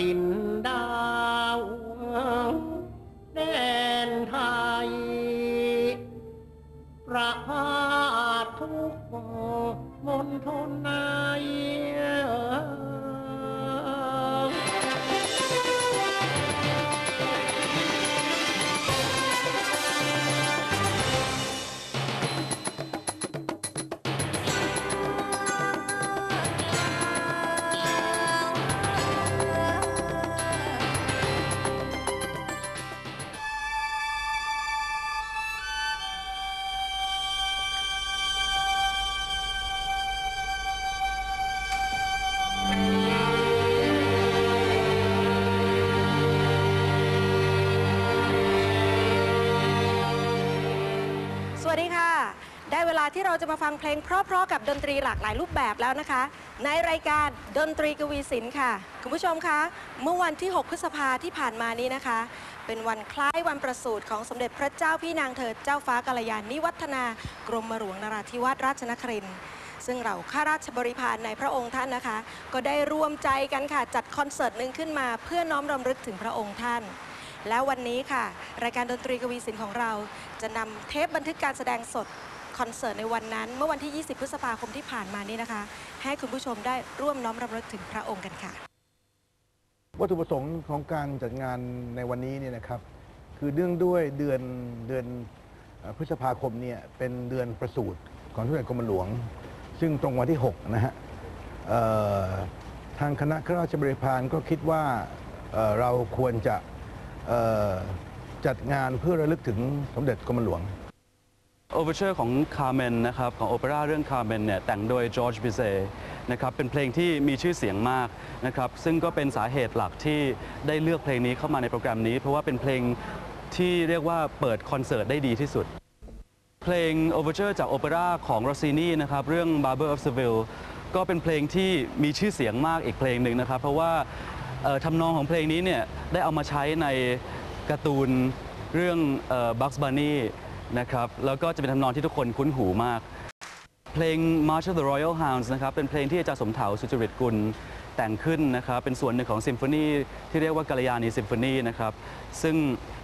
ถิ่นดาวแดนไทย ประพาทุกมนทนา วัสดีค่ะ ได้เวลาที่เราจะมาฟังเพลงเพราะๆกับดนตรีหลากหลายรูปแบบแล้วนะคะ ในรายการดนตรีกวีศิลป์ค่ะ คุณผู้ชมคะ เมื่อวันที่ 6 พฤษภาที่ผ่านมานี้นะคะ เป็นวันคล้ายวันประสูติของสมเด็จพระเจ้าพี่นางเถิดเจ้าฟ้ากัลยาณิวัฒนากรมหลวงนราธิวาสราชนครินทร์ซึ่งเราข้าราชบริพารในพระองค์ท่านนะคะ ก็ได้ร่วมใจกันค่ะจัดคอนเสิร์ตหนึ่งขึ้นมา เพื่อน้อมรำลึกถึงพระองค์ท่าน แล้ววันนี้ค่ะ รายการดนตรีกวีศิลป์ของเรา จะนำเทปบันทึกการแสดงสดคอนเสิร์ตในวันนั้น เมื่อวันที่ 20 พฤษภาคมที่ผ่านมานี้นะคะ ให้คุณผู้ชมได้ร่วมน้อมรำลึกถึงพระองค์กันค่ะ วัตถุประสงค์ของการจัดงานในวันนี้เนี่ยนะครับ คือเนื่องด้วยเดือนเดือนเอ่อพฤษภาคมเนี่ยเป็นเดือนประสูติของทุนกรมหลวง ซึ่งตรงวันที่ 6 นะฮะเอ่อทางคณะข้าราชบริพารก็คิดว่าเอ่อเราควรจะ จัดงานเพื่อระลึกถึงสมเด็จกรมหลวงโอเวอร์เชอร์ของคาร์เมนนะครับของโอเปร่าเรื่องคาร์เมนเนี่ยแต่งโดยจอร์จบิเซนะครับเป็นเพลงที่มีชื่อเสียงมากนะครับซึ่งก็เป็นสาเหตุหลักที่ได้เลือกเพลงนี้เข้ามาในโปรแกรมนี้ เพราะว่าเป็นเพลงที่เรียกว่าเปิดคอนเสิร์ตได้ดีที่สุด เพลง Overture จากโอเปร่าของโรซินีนะครับเรื่อง Barber of Seville ก็เป็นเพลงที่มีชื่อเสียงมากอีกเพลงหนึ่งนะครับ เพราะว่า ทำนองของเพลงนี้เนี่ยได้เอามาใช้ในการ์ตูนเรื่องเอ่อ Bugs Bunny นะครับแล้วก็จะเป็นทำนองที่ทุกคนคุ้นหูมาก เพลง March of the Royal Hounds นะครับเป็นเพลงที่อาจารย์สมเถาสุจริตกุลแต่งขึ้นนะครับเป็นส่วนหนึ่งของซิมโฟนีที่เรียกว่ากัลยาณีซิมโฟนีนะครับซึ่ง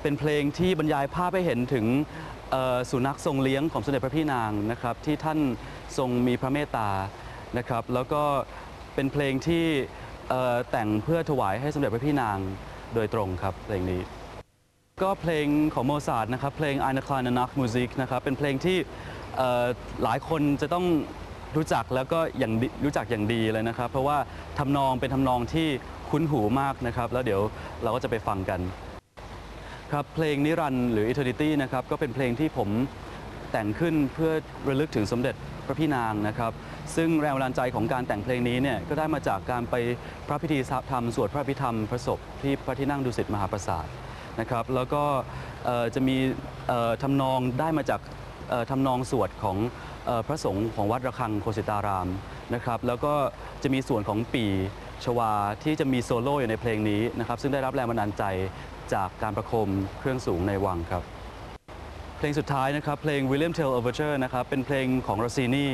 เป็นเพลงที่บรรยายภาพให้เห็นถึงสุนัขทรงเลี้ยงของสมเด็จพระพี่นางนะครับที่ท่านทรงมีพระเมตตานะครับแล้วก็เป็นเพลงที่ เอ่อแต่งเพื่อถวายให้สมเด็จพระพี่นางโดยตรงครับเพลงนี้ ก็เพลงของโมซาร์ทนะครับเพลง Eine kleine Nachtmusik นะครับเป็นเพลงที่เอ่อหลายคนจะต้องรู้จักแล้วก็อย่างดีรู้จักอย่างดีเลยนะครับ เพราะว่าทำนองเป็นทำนองที่คุ้นหูมากนะครับ แล้วเดี๋ยวเราก็จะไปฟังกัน ครับเพลงนิรันดร์หรือ Eternity นะครับก็เป็นเพลงที่ผม แต่งขึ้นเพื่อระลึกถึงสมเด็จพระพี่นางนะครับ ซึ่งแรงบันดาลใจของการแต่งเพลงนี้เนี่ยก็ได้มาจากการไปพระพิธีธรรมสวดพระพิธรรมพระศพที่พระที่นั่งดุสิตมหาปราสาทนะครับ แล้วก็จะมีเอ่อทำนองได้มาจากเอ่อทำนองสวดของพระสงฆ์ของวัดระฆังโคสิตารามนะครับ แล้วก็จะมีส่วนของปีชวาที่จะมีโซโล่อยู่ในเพลงนี้นะครับ ซึ่งได้รับแรงบันดาลใจจากการประคมเครื่องสูงในวังครับ เพลงสุดท้ายนะครับเพลง William Tell Overture นะครับเป็นเพลงของโรซินี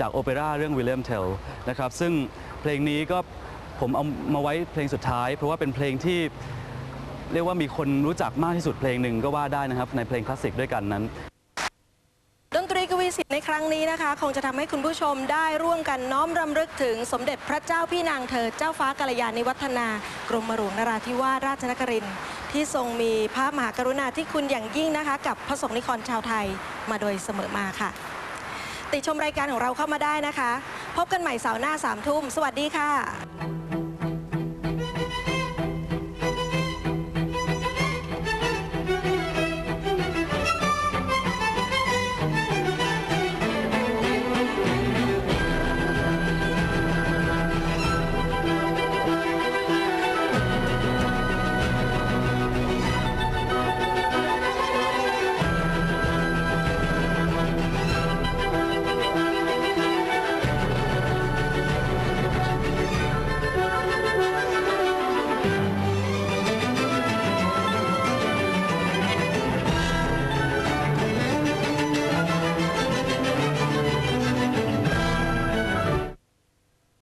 จากโอเปร่าเรื่อง William Tell นะครับซึ่งเพลงนี้ก็ผมเอามาไว้เพลงสุดท้าย เพราะว่าเป็นเพลงที่เรียกว่ามีคนรู้จักมากที่สุดเพลงหนึ่งก็ว่าได้นะครับในเพลงคลาสสิกด้วยกันนั้นดนตรีกวีศิลป์ในครั้งนี้นะคะ คงจะทำให้คุณผู้ชมได้ร่วมกันน้อมรำลึกถึงสมเด็จพระเจ้าพี่นางเธอเจ้าฟ้ากัลยาณิวัฒนากรมหลวงนราธิวาสราชนครินทร์ ที่ทรงมีพระมหากรุณาธิคุณอย่างยิ่งนะคะ กับพระสงฆ์นิกรชาวไทยมาโดยเสมอมาค่ะ ติดชมรายการของเราเข้ามาได้นะคะ พบกันใหม่เสาร์หน้าสามทุ่มสวัสดีค่ะ